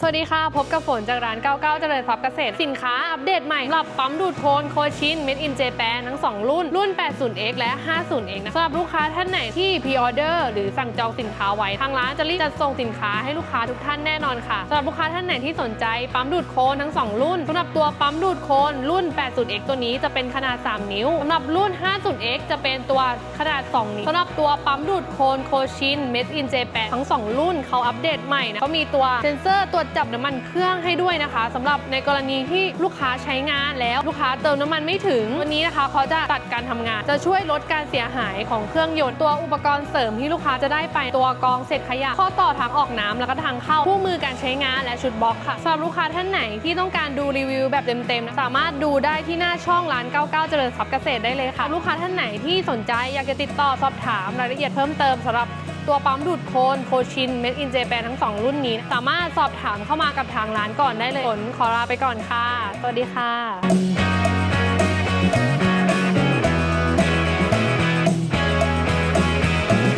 สวัสดีค่ะ พบกับฝนจากร้าน 99 เจริญทรัพย์เกษตร สินค้าอัปเดตใหม่สำหรับปั๊มดูดโทนโคชิน Made in Japan ทั้ง 2 รุ่น รุ่น 80X และ 50X นะสำหรับลูกค้าท่านไหนที่พ r ออเดอร์หรือสั่งจองสินค้าไว้ ทางร้านจะรีบจัดส่งสินค้าให้ลูกค้าทุกท่านแน่นอนค่ะสำหรับลูกค้าท่านไหนที่สนใจปั๊มดูดโคนทั้ง 2 รุ่นสำหรับตัวปั๊มดูดโคนรุ่น 80X ตัวนี้จะเป็นขนาด 3 นิ้วสำหรับรุ่น 50X จะเป็นตัวขนาด 2 นิ้วสำหรับตัวปั๊มดูดโคนโคชิน Made in Japan ทั้ง 2 รุ่นเขาอัปเดตใหม่นะเขามีตัวเซนเซอร์ตรวจับน้ำมันเครื่องให้ด้วยนะคะสำหรับในกรณีที่ลูกค้าใช้งานแล้วลูกค้าเติมน้ำมันไม่ถึงวันนี้นะคะเขาจะตัดการทำงาน จะช่วยลดการเสียหายของเครื่องยนต์ตัวอุปกรณ์เสริมที่ลูกค้าจะได้ไปตัวกองเศษขยะข้อต่อทางออกน้ำแล้วก็ทางเข้าคู่มือการใช้งานและชุดบล็อกค่ะสำหรับลูกค้าท่านไหนที่ต้องการดูรีวิวแบบเต็มๆสามารถดูได้ที่หน้าช่องร้าน 99 เจริญทรัพย์เกษตรได้เลยค่ะ ลูกค้าท่านไหนที่สนใจอยากจะติดต่อสอบถามรายละเอียดเพิ่มเติมสำหรับ ตัวปั๊มดูดโคนโคชินเมดอินเจแปนทั้ง 2 รุ่นนี้ สามารถสอบถามเข้ามากับทางร้านก่อนได้เลยฝนขอลาไปก่อนค่ะ สวัสดีค่ะ